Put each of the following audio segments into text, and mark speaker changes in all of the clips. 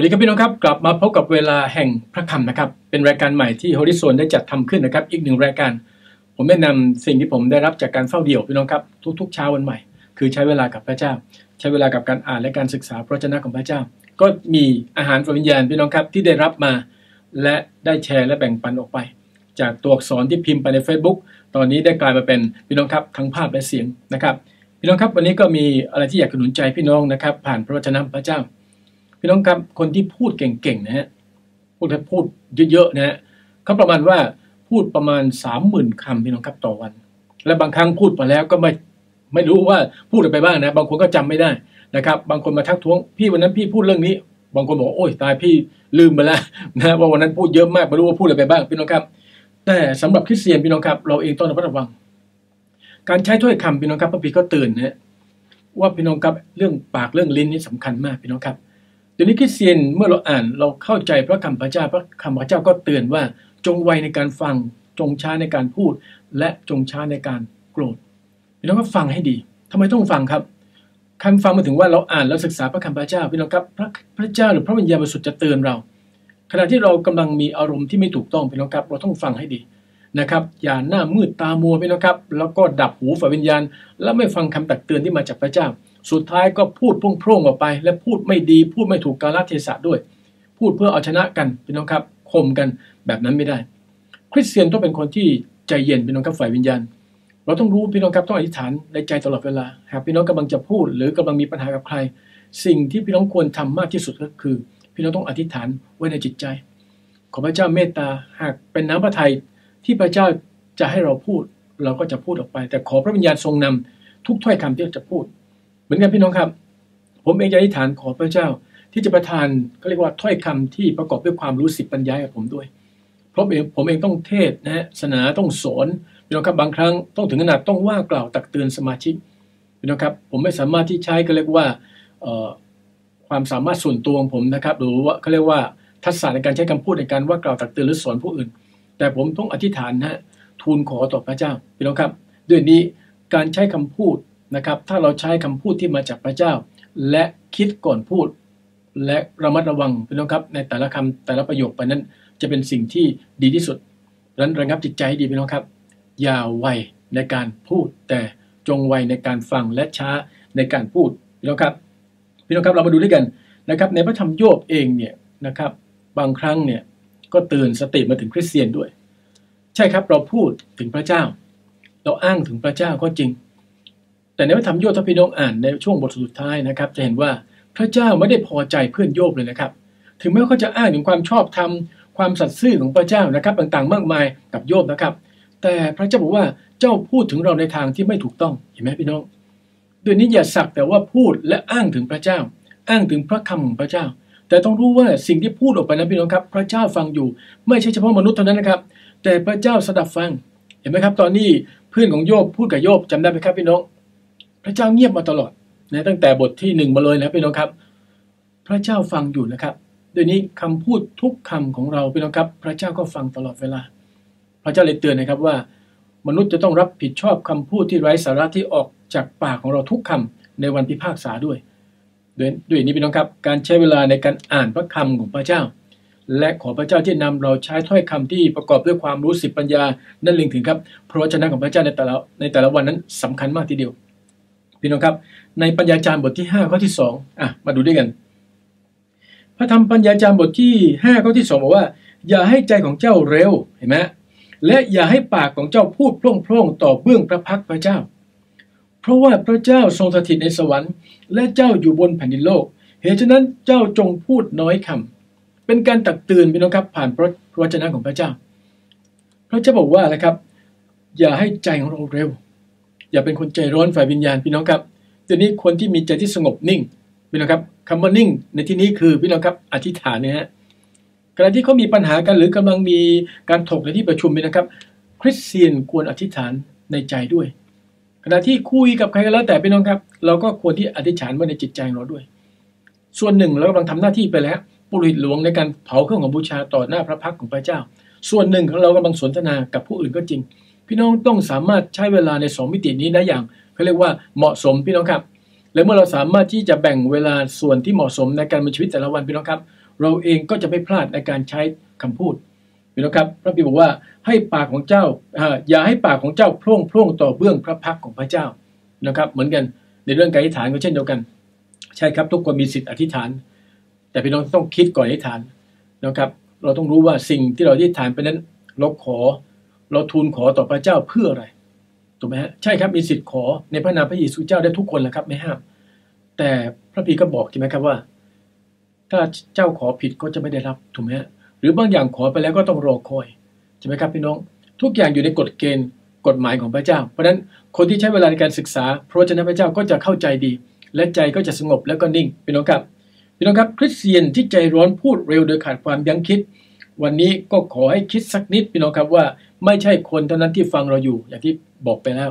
Speaker 1: วัสดีครับพี่น้องครับ กลับมาพบกับเวลาแห่งพระคำนะครับ เป็นรายการใหม่ที่ฮอริโซนได้จัดทำขึ้นนะครับ อีกหนึ่งรายการ ผมแนะนำสิ่งที่ผมได้รับจากการเฝ้าเดี่ยวพี่น้องครับทุกๆเช้าวันใหม่ คือใช้เวลากับพระเจ้า ใช้เวลากับการอ่านและการศึกษาพระเจ้าของพระเจ้า ก็มีอาหารฝ่วิญญาณพี่น้องครับที่ได้รับมา และได้แชร์และแบ่งปันออกไป จากตัวอักษรที่พิมพ์ไปใน Facebook ตอนนี้ได้กลายมาเป็นพี่น้องครับทั้งภาพและเสียงนะครับพี่น้องครับวันนี้ก็มีอะไรที่อยากหนุนใจพี่น้องนะครับ ผ่านพระวจนะพระเจ้า พี่น้องครับคนที่พูดเก่งๆนะฮะพูดถ้าพูดเยอะๆนะฮะเขาประมาณว่าพูดประมาณสามหมื่นคำพี่น้องครับต่อวัน และบางครั้งพูดไปแล้วก็ไม่ไม่รู้ว่าพูดอะไรไปบ้างนะ บางคนก็จำไม่ได้นะครับ บางคนมาทักท้วงพี่วันนั้นพี่พูดเรื่องนี้ บางคนบอกโอ้ยตายพี่ลืมไปแล้วนะว่าวันนั้นพูดเยอะมากไม่รู้ว่าพูดอะไรไปบ้างพี่น้องครับ แต่สำหรับคริสเตียนพี่น้องครับ เราเองต้องระมัดระวัง การใช้ถ้อยคำพี่น้องครับพระพีก็เตือนนะว่าพี่น้องครับเรื่องปากเรื่องลิ้นนี่สำคัญมากพี่น้องครับ ดี๋ยวนี้คริสเตียนเมื่อเราอ่านเราเข้าใจพระคำพระเจ้าพระคำพระเจ้าก็เตือนว่าจงไวในการฟังจงช้าในการพูด และจงช้าในการโกรธพี่น้องก็ฟังให้ดีทำไมต้องฟังครับคำฟังมาถึงว่าเราอ่านแล้วศึกษาพระคำพระเจ้าพี่น้องครับพระพระเจ้าหรือพระวิญญาณบริสุทธิ์จะเตือนเรา ขณะที่เรากำลังมีอารมณ์ที่ไม่ถูกต้องพี่น้องครับ เราต้องฟังให้ดีนะครับอย่าหน้ามืดตามัวพี่น้องครับ แล้วก็ดับหูฝ่ายวิญญาณ และไม่ฟังคำตักเตือนที่มาจากพระเจ้า สุดท้ายก็พูดพร่งๆออกไป และพูดไม่ดี พูดไม่ถูกกาลเทศะด้วย พูดเพื่อเอาชนะกันพี่น้องครับคมกันแบบนั้นไม่ได้ คริสเตียนต้องเป็นคนที่ใจเย็นพี่น้องครับฝ่ายวิญญาณ เราต้องรู้พี่น้องครับต้องอธิษฐานในใจตลอดเวลาหากพี่น้องกำลังจะพูด หรือกำลังมีปัญหากับใคร สิ่งที่พี่น้องควรทำมากที่สุดก็คือ พี่น้องต้องอธิษฐานไว้ในจิตใจ ขอพระเจ้าเมตตาหากเป็นน้ำพระทัยที่พระเจ้าจะให้เราพูด เราก็จะพูดออกไป แต่ขอพระวิญญาณทรงนำทุกถ้อยคำที่จะพูด มือนกันพี่น้องครับ ผมเองจะอธิษฐานขอพระเจ้า ที่จะประทานก็เรียกว่าถ้อยคำที่ประกอบด้วยความรู้สิบปัญญากับผมด้วย เพราะเองผมเองต้องเทศนะฮะศาสนาต้องสอนพี่น้องครับบางครั้งต้องถึงขนาดต้องว่ากล่าวตักเตือนสมาชิกพี่น้องครับผมไม่สามารถที่ใช้ก็เรียกว่าความสามารถส่วนตัวของผมนะครับ หรือว่าเขาเรียกว่าทักษะในการใช้คำพูดในการว่ากล่าวตักเตือนหรือสอนผู้อื่น แต่ผมต้องอธิษฐานนะทูลขอต่อพระเจ้าพี่น้องครับ ด้วยนี้การใช้คำพูด นะครับ ถ้าเราใช้คำพูดที่มาจากพระเจ้า และคิดก่อนพูด และระมัดระวังพี่น้องครับ ในแต่ละคำแต่ละประโยคไปนั้น จะเป็นสิ่งที่ดีที่สุดดังนั้นระงับจิตใจให้ดีพี่น้องครับ อย่าไวในการพูด แต่จงไวในการฟังและช้าในการพูดพี่น้องครับพี่น้องครับเรามาดูด้วยกันนะครับ ในพระธรรมโยบเองเนี่ยนะครับบางครั้งเนี่ยก็เตือนสติมาถึงคริสเตียนด้วย ใช่ครับเราพูดถึงพระเจ้า เราอ้างถึงพระเจ้าก็จริง แต่ในพระธรรมโยบถ้าพี่น้องอ่านในช่วงบทสุดท้ายนะครับ จะเห็นว่าพระเจ้าไม่ได้พอใจเพื่อนโยบเลยนะครับ ถึงแม้เขาจะอ้างถึงความชอบธรรมความสัตย์ซื่อของพระเจ้านะครับ ต่างๆ มากมายกับโยบนะครับ แต่พระเจ้าบอกว่าเจ้าพูดถึงเราในทางที่ไม่ถูกต้องเห็นไหมพี่น้องด้วยนี้อย่าสักแต่ว่าพูดและอ้างถึงพระเจ้า อ้างถึงพระคำของพระเจ้า แต่ต้องรู้ว่าสิ่งที่พูดออกไปนะพี่น้องครับ พระเจ้าฟังอยู่ ไม่ใช่เฉพาะมนุษย์เท่านั้นนะครับ แต่พระเจ้าสดับฟังเห็นไหมครับ ตอนนี้เพื่อนของโยบพูดกับโยบจำได้ไหมครับพี่น้อง พระเจ้าเงียบมาตลอดนะตั้งแต่บทที่หนึ่งมาเลยนะพี่น้องครับ พระเจ้าฟังอยู่นะครับเดี๋ยวนี้คำพูดทุกคำของเราพี่น้องครับ พระเจ้าก็ฟังตลอดเวลา พระเจ้าเลยเตือนนะครับว่า มนุษย์จะต้องรับผิดชอบคำพูดที่ไร้สาระที่ออกจากปากของเราทุกคำในวันพิพากษาด้วยด้วยด้วยนี้พี่น้องครับ การใช้เวลาในการอ่านพระคำของพระเจ้า และขอพระเจ้าที่นำเราใช้ถ้อยคำที่ประกอบด้วยความรู้สิบปัญญา นั่นลิงถึงครับพระวจนะของพระเจ้าในแต่ละในแต่ละวันนั้นสำคัญมากทีเดียว พี่น้องครับ ในปัญญาจารย์บทที่5ข้อที่2อะมาดูด้วยกัน พระธรรมปัญญาจารย์บทที่5ข้อที่2บอกว่า อย่าให้ใจของเจ้าเร็วเห็นไหมและอย่าให้ปากของเจ้าพูดพร่งๆต่อเบื้องพระพักพระเจ้า เพราะว่าพระเจ้าทรงสถิตในสวรรค์ และเจ้าอยู่บนแผ่นดินโลก เหตุฉะนั้นเจ้าจงพูดน้อยคำเป็นการตักเตือนพี่น้องครับ ผ่านพระวจนะของพระเจ้า พระเจ้าบอกว่านะครับ อย่าให้ใจของเราเร็ว อย่าเป็นคนใจร้อนฝ่ายวิญญาณพี่น้องครับทีนี้คนที่มีใจที่สงบนิ่งพี่น้องครับคำว่านิ่ง ในที่นี้คือพี่น้องครับอธิษฐานเนี่ยฮะขณะที่เขามีปัญหากันหรือกำลังมีการถกในที่ประชุมพี่นะครับ คริสเตียนควรอธิษฐานในใจด้วย ขณะที่คุยกับใครก็แล้วแต่พี่น้องครับ เราก็ควรที่อธิษฐานไว้ในจิตใจเราด้วย ส่วนหนึ่งเรากำลังทำหน้าที่ไปแล้วปุริตหลวงในการเผาเครื่องของบูชาต่อหน้าพระพักของพระเจ้า ส่วนหนึ่งเรากำลังสนทนากับผู้อื่นก็จริง พี่น้องต้องสามารถใช้เวลาในสองมิตินี้ได้อย่างเขาเรียกว่าเหมาะสมพี่น้องครับ และเมื่อเราสามารถที่จะแบ่งเวลาส่วนที่เหมาะสมในการมีชีวิตแต่ละวันพี่น้องครับ เราเองก็จะไม่พลาดในการใช้คำพูดพี่น้องครับพระบิดบอกว่าให้ปากของเจ้าอย่าให้ปากของเจ้าพร่งพร่งต่อเบื้องพระพักของพระเจ้านะครับ เหมือนกันในเรื่องการอธิษฐานก็เช่นเดียวกัน ใช่ครับทุกคนมีสิทธิ์อธิษฐาน แต่พี่น้องต้องคิดก่อนอธิษฐานนะครับ เราต้องรู้ว่าสิ่งที่เราอธิษฐานไปนั้นเราขอ เราทูลขอต่อพระเจ้าเพื่ออะไรถูกไหมฮะใช่ครับมีสิทธิ์ขอในพระนามพระเยซูเจ้าได้ทุกคนแหละครับไม่ห้าม แต่พระพีก็บอกใช่ไหมครับว่า ถ้าเจ้าขอผิดก็จะไม่ได้รับถูกไหมฮะหรือบางอย่างขอไปแล้วก็ต้องรอคอยใช่ไหมครับพี่น้อง ทุกอย่างอยู่ในกฎเกณฑ์กฎหมายของพระเจ้า เพราะฉะนั้นคนที่ใช้เวลาในการศึกษาพระวจนะพระเจ้าก็จะเข้าใจดี และใจก็จะสงบแล้วก็นิ่งพี่น้องครับพี่น้องครับคริสเตียนที่ใจร้อนพูดเร็วโดยขาดความยั้งคิด วันนี้ก็ขอให้คิดสักนิดพี่น้องครับว่าไม่ใช่คนเท่านั้นที่ฟังเราอยู่ อย่างที่บอกไปแล้ว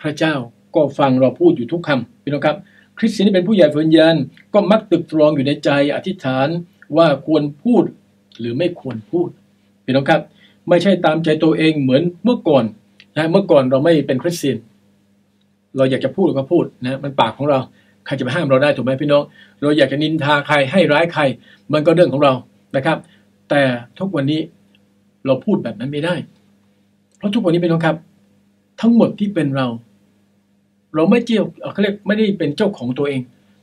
Speaker 1: พระเจ้าก็ฟังเราพูดอยู่ทุกคำพี่น้องครับ คริสเตียนที่เป็นผู้ใหญ่ฝืนยันก็มักตึกตรองอยู่ในใจอธิษฐานว่าควรพูดหรือไม่ควรพูดพี่น้องครับ ไม่ใช่ตามใจตัวเองเหมือนเมื่อก่อนนะเมื่อก่อนเราไม่เป็นคริสเตียนเราอยากจะพูดก็พูดนะมันปากของเราใครจะไปห้ามเราได้ถูกไหมพี่น้อง เราอยากจะนินทาใครให้ร้ายใคร มันก็เรื่องของเรานะครับ แต่ทุกวันนี้เราพูดแบบนั้นไม่ได้ เพราะทุกวันนี้พี่น้องครับ ทั้งหมดที่เป็นเรา เราไม่เจียวเขาเรียกไม่ได้เป็นเจ้าของตัวเอง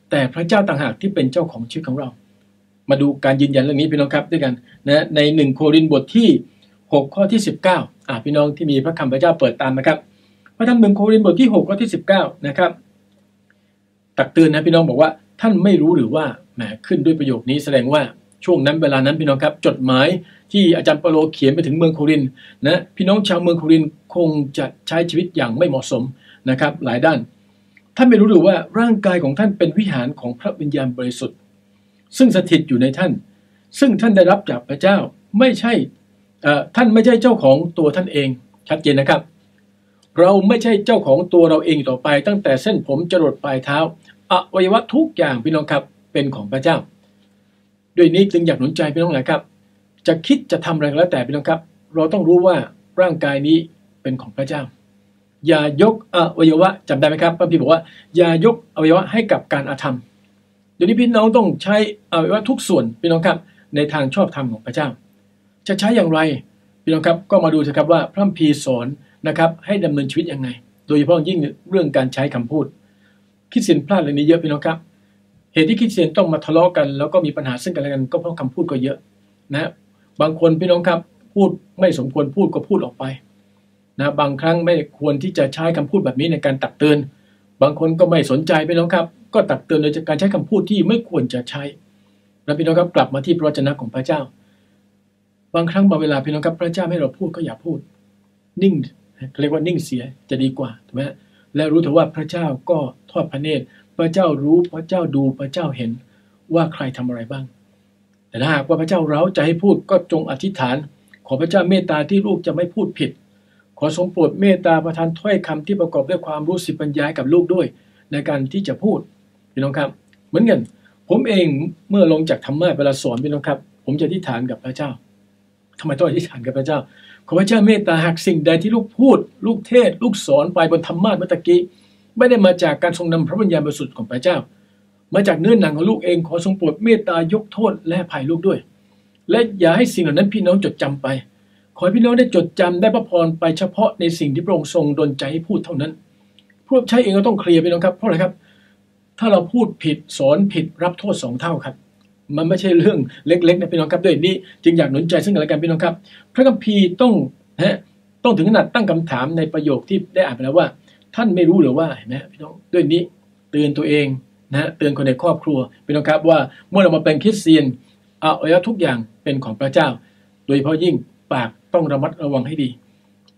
Speaker 1: แต่พระเจ้าต่างหากที่เป็นเจ้าของชีวิตของเรา มาดูการยืนยันเรื่องนี้พี่น้องครับด้วยกันนะในหนึ่งโครินบทที่ 6 ข้อที่ 19อ่าพี่น้องที่มีพระคำพระเจ้าเปิดตามนะครับพระธรรมหนึ่งโครินบทที่ 6 ข้อที่ 19 นะครับ ตักเตือนนะพี่น้องบอกว่าท่านไม่รู้หรือว่าแหมขึ้นด้วยประโยคนี้แสดงว่า ช่วงนั้นเวลานั้นพี่น้องครับจดหมายที่อาจารย์เปโลเขียนไปถึงเมืองโครินนะพี่น้องชาวเมืองโครินคงจะใช้ชีวิตอย่างไม่เหมาะสมนะครับหลายด้าน ท่านไม่รู้หรือว่าร่างกายของท่านเป็นวิหารของพระวิญญาณบริสุทธิ์ ซึ่งสถิตอยู่ในท่าน ซึ่งท่านได้รับจากพระเจ้าไม่ใช่ท่านไม่ใช่เจ้าของตัวท่านเองชัดเจนนะครับ เราไม่ใช่เจ้าของตัวเราเองต่อไป ตั้งแต่เส้นผมจรดปลายเท้าอวัยวะทุกอย่างพี่น้องครับเป็นของพระเจ้า ด้วยนี้จึงอยากหนุนใจพี่น้องหลายครับ จะคิดจะทำอะไรก็แล้วแต่พี่น้องครับ เราต้องรู้ว่าร่างกายนี้เป็นของพระเจ้า อย่ายกอวัยวะจำได้ไหมครับพระพี่บอกว่า อย่ายกอวัยวะให้กับการอาธรรมเดี๋ยวนี้พี่น้องต้องใช้อวัยวะทุกส่วนพี่น้องครับ ในทางชอบธรรมของพระเจ้า จะใช้อย่างไรพี่น้องครับก็มาดูสิครับว่าพระพีสอนนะครับ ให้ดำเนินชีวิตยังไง โดยเฉพาะยิ่งเรื่องการใช้คำพูดคิดเสียนพลาดเรื่องนี้เยอะพี่น้องครับ เหตุที่คิดเสียนต้องมาทะเลาะกัน แล้วก็มีปัญหาซึ่งกันและกันก็เพราะคำพูดก็เยอะนะบางคนพี่น้องครับพูดไม่สมควรพูดก็พูดออกไปนะบางครั้งไม่ควรที่จะใช้คำพูดแบบนี้ในการตักเตือน บางคนก็ไม่สนใจพี่น้องครับ ก็ตักเตือนโดยการใช้คำพูดที่ไม่ควรจะใช้แล้วพี่น้องครับกลับมาที่พระวจนะของพระเจ้า บางครั้งบางเวลาพี่น้องครับพระเจ้าให้เราพูดก็อย่าพูด นิ่งเรียกว่านิ่งเสียจะดีกว่าถูกไหมและรู้เถอะว่าพระเจ้าก็ทอดพระเนตร พระเจ้ารู้พระเจ้าดูพระเจ้าเห็นว่าใครทำอะไรบ้าง แต่ถ้าหากว่าพระเจ้าเราจะให้พูดก็จงอธิษฐาน ขอพระเจ้าเมตตาที่ลูกจะไม่พูดผิด ขอทรงโปรดเมตตาประทานถ้อยคำที่ประกอบด้วยความรู้สึกปัญญากับลูกด้วย ในการที่จะพูดพี่น้องครับ เหมือนกันผมเองเมื่อลงจากธรรมะเวลาสอนพี่น้องครับ ผมจะอธิษฐานกับพระเจ้าทำไมต้องอธิษฐานกับพระเจ้า ขอพระเจ้าเมตตาหากสิ่งใดที่ลูกพูด ลูกเทศ ลูกสอนไปบนธรรมะเมื่อตะกี้ ไม่ได้มาจากการทรงนำพระวิญญาณบริสุทธิ์ของพระเจ้า มาจากเนื้อหนังของลูกเองขอทรงโปรดเมตตายกโทษและภัยลูกด้วย และอย่าให้สิ่งเหล่านั้นพี่น้องจดจำไป ขอให้พี่น้องได้จดจำได้พระพรไปเฉพาะในสิ่งที่พระองค์ทรงดลใจให้พูดเท่านั้นพวกใช้เองก็ต้องเคลียร์พี่น้องครับเพราะอะไรครับ ถ้าเราพูดผิดสอนผิดรับโทษสองเท่าครับมันไม่ใช่เรื่องเล็กๆนะพี่น้องครับด้วยนี้ จึงอยากหนุนใจซึ่งกันและกันพี่น้องครับ พระคัมภีร์ต้องนะต้องถึงขนาดตั้งคำถามในประโยคที่ได้อ่านไปแล้วว่า ท่านไม่รู้หรือว่าเห็นไหมพี่น้องด้วยนี้เตือนตัวเองนะเตือนคนในครอบครัวพี่น้องครับว่าเมื่อเรามาเป็นคริสเตียนเอาอวัทุกอย่างเป็นของพระเจ้า โดยเฉพาะยิ่งปากต้องระมัดระวังให้ดี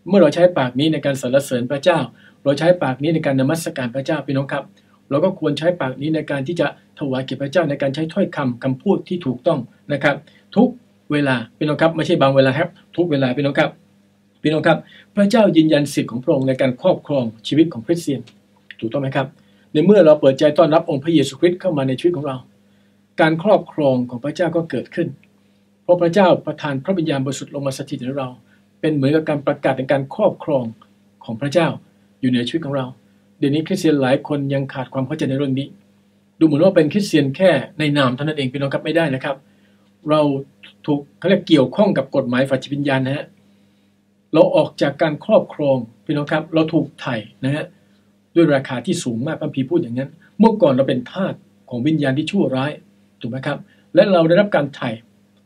Speaker 1: เมื่อเราใช้ปากนี้ในการสรรเสริญพระเจ้า เราใช้ปากนี้ในการนมัสการพระเจ้าพี่น้องครับ เราก็ควรใช้ปากนี้ในการที่จะถวายเกียรติพระเจ้าในการใช้ถ้อยคำคำพูดที่ถูกต้องนะครับ ทุกเวลาพี่น้องครับไม่ใช่บางเวลาครับ ทุกเวลาพี่น้องครับ พี่น้องครับ พระเจ้ายืนยันสิทธิ์ของพระองค์ในการครอบครองชีวิตของคริสเตียน ถูกต้องไหมครับ ในเมื่อเราเปิดใจต้อนรับองค์พระเยซูคริสต์เข้ามาในชีวิตของเรา การครอบครองของพระเจ้าก็เกิดขึ้น เพราะพระเจ้าประทานพระวิญญาณบริสุทธิ์ลงมาสถิตในเรา เป็นเหมือนกับการประกาศในการครอบครองของพระเจ้าอยู่ในชีวิตของเรา เดี๋ยวนี้คริสเตียนหลายคนยังขาดความเข้าใจในเรื่องนี้ ดูเหมือนว่าเป็นคริสเตียนแค่ในนามเท่านั้นเองพี่น้องครับไม่ได้นะครับ เราถูกเขาเรียกเกี่ยวข้องกับกฎหมายฝ่ายจิตวิญญาณนะฮะ เราออกจากการครอบครองพี่น้องครับ เราถูกไถ่นะฮะด้วยราคาที่สูงมากพระพีพูดอย่างนั้น เมื่อก่อนเราเป็นทาสของวิญญาณที่ชั่วร้ายถูกไหมครับ และเราได้รับการไถ่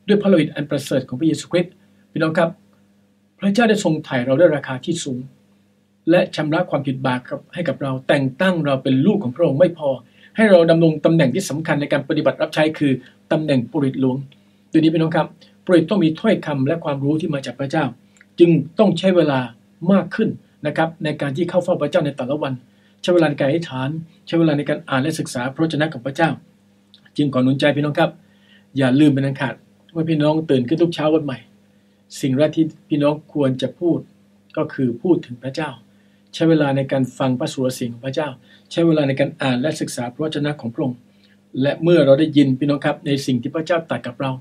Speaker 1: ด้วยพระโลหิตอันประเสริฐของพระเยซูคริสต์พี่น้องครับ พระเจ้าได้ทรงไถ่เราด้วยราคาที่สูง และชำระความผิดบาปให้กับเราแต่งตั้งเราเป็นลูกของพระองค์ไม่พอ ให้เราดำรงตำแหน่งที่สำคัญในการปฏิบัติรับใช้คือตำแหน่งปุริตหลวงดังนี้พี่น้องครับปุริตต้องมีถ้อยคำและความรู้ที่มาจากพระเจ้า จึงต้องใช้เวลามากขึ้นนะครับในการที่เข้าเฝ้าพระเจ้าในแต่ละวัน ใช้เวลาในการอธิษฐาน ใช้เวลาในการอ่านและศึกษาพระเจ้าของพระเจ้า จึงขอหนุนใจพี่น้องครับ อย่าลืมเป็นอันขาดว่าพี่น้องตื่นขึ้นทุกเช้าวันใหม่ สิ่งแรกที่พี่น้องควรจะพูดก็คือพูดถึงพระเจ้า ใช้เวลาในการฟังพระสุรเสียงของพระเจ้า ใช้เวลาในการอ่านและศึกษาพระวจนะของพระองค์และเมื่อเราได้ยินพี่น้องครับในสิ่งที่พระเจ้าตรัสกับเรา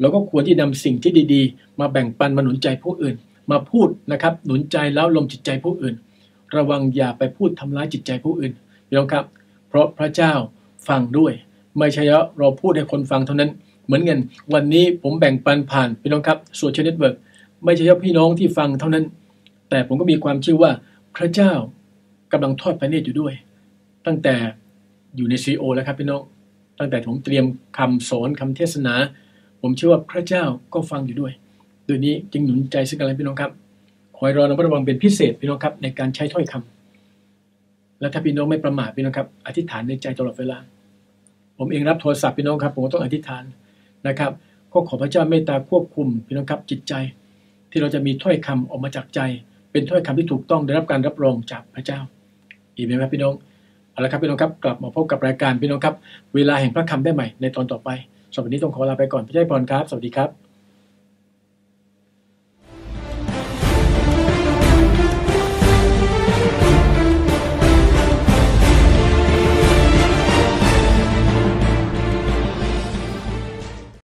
Speaker 1: เราก็ควรที่นำสิ่งที่ดีๆ มาแบ่งปันมาหนุนใจผู้อื่น มาพูดนะครับ หนุนใจแล้วลมจิตใจผู้อื่น ระวังอย่าไปพูดทำร้ายจิตใจผู้อื่นพี่น้องครับ เพราะพระเจ้าฟังด้วย ไม่ใช่เราพูดให้คนฟังเท่านั้น เหมือนกันวันนี้ผมแบ่งปันผ่านพี่น้องครับส่วนชนิดเวิร์กไม่ใช่เฉพาะพี่น้องที่ฟังเท่านั้น แต่ผมก็มีความเชื่อว่าพระเจ้ากำลังทอดพระเนตรอยู่ด้วย ตั้งแต่อยู่ในซีโอแล้วครับพี่น้อง ตั้งแต่ผมเตรียมคำสอนคำเทศนา ผมเชื่อว่าพระเจ้าก็ฟังอยู่ด้วย โดยนี้จึงหนุนใจซึ่งกันและพี่น้องครับคอยรอระมัดระวังเป็นพิเศษพี่น้องครับในการใช้ถ้อยคำและถ้าพี่น้องไม่ประมาทพี่น้องครับ อธิษฐานในใจตลอดเวลา ผมเองรับโทรศัพท์พี่น้องครับ ผมก็ต้องอธิษฐานนะครับ ก็ขอพระเจ้าเมตตาควบคุมพี่น้องครับจิตใจ ที่เราจะมีถ้อยคำออกมาจากใจ เป็นถ้อยคำที่ถูกต้องได้รับการรับรองจากพระเจ้าอีกไหมครับพี่น้องเอาละครับพี่น้องครับกลับมาพบกับรายการพี่น้องครับ เวลาแห่งพระคำได้ใหม่ในตอนต่อไปสำหรับวันนี้ต้องขอลาไปก่อนพี่ใจพรครับ สวัสดีครับ